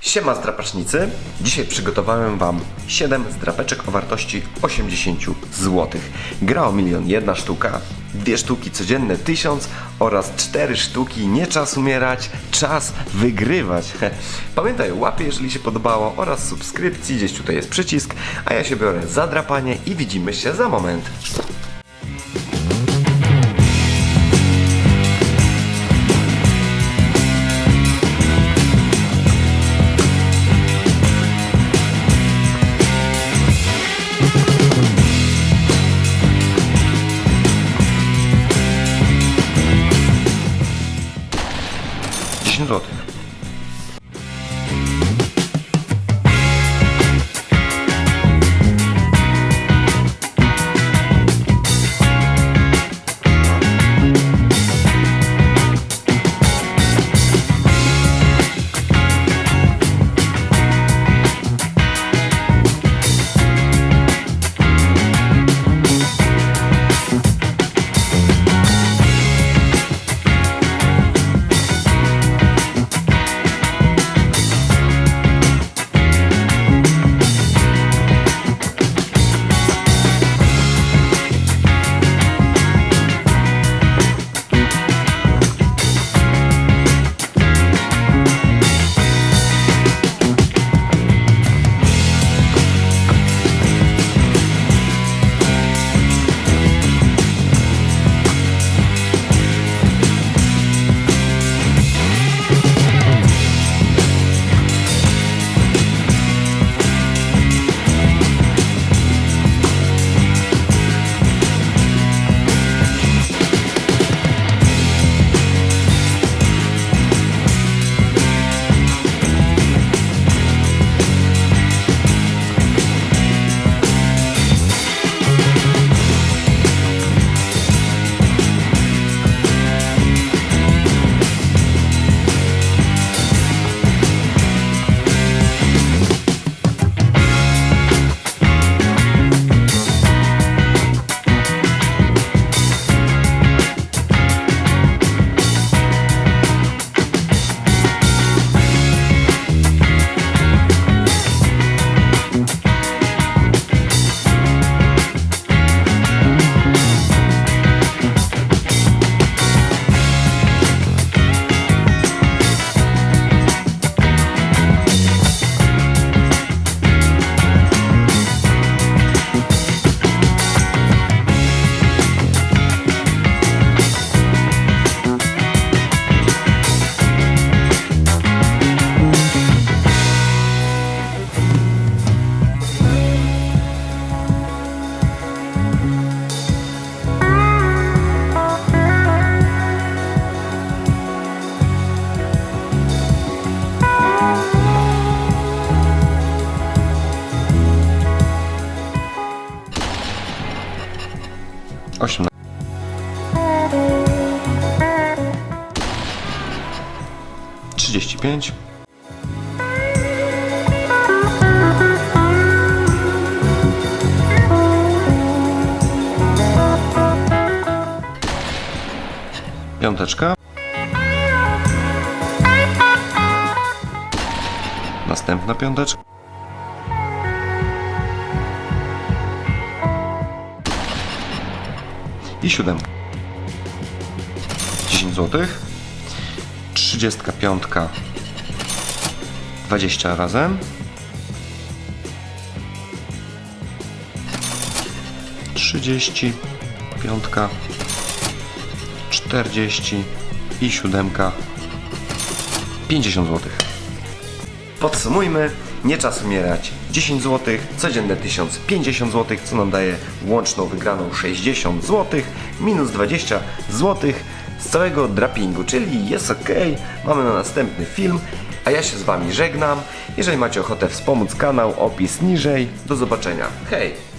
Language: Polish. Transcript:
Siema zdrapacznicy! Dzisiaj przygotowałem Wam 7 zdrapeczek o wartości 80 zł. Gra o milion jedna sztuka, dwie sztuki codzienne 1000 oraz cztery sztuki nie czas umierać, czas wygrywać. Pamiętaj łapy jeżeli się podobało oraz subskrypcji, gdzieś tutaj jest przycisk, a ja się biorę za drapanie i widzimy się za moment. епізод. 18. Trzydzieści pięć. Piąteczka. Następna piąteczka. I siódemka. 10 zł. 35. 20 razem. 30. Piątka. 40 i siódemka 50 zł. Podsumujmy, nie czas umierać 10 zł, codzienne 1050 zł, co nam daje łączną wygraną 60 zł, minus 20 zł z całego drapingu, czyli jest ok, mamy na następny film, a ja się z Wami żegnam. Jeżeli macie ochotę wspomóc kanał, opis niżej. Do zobaczenia. Hej!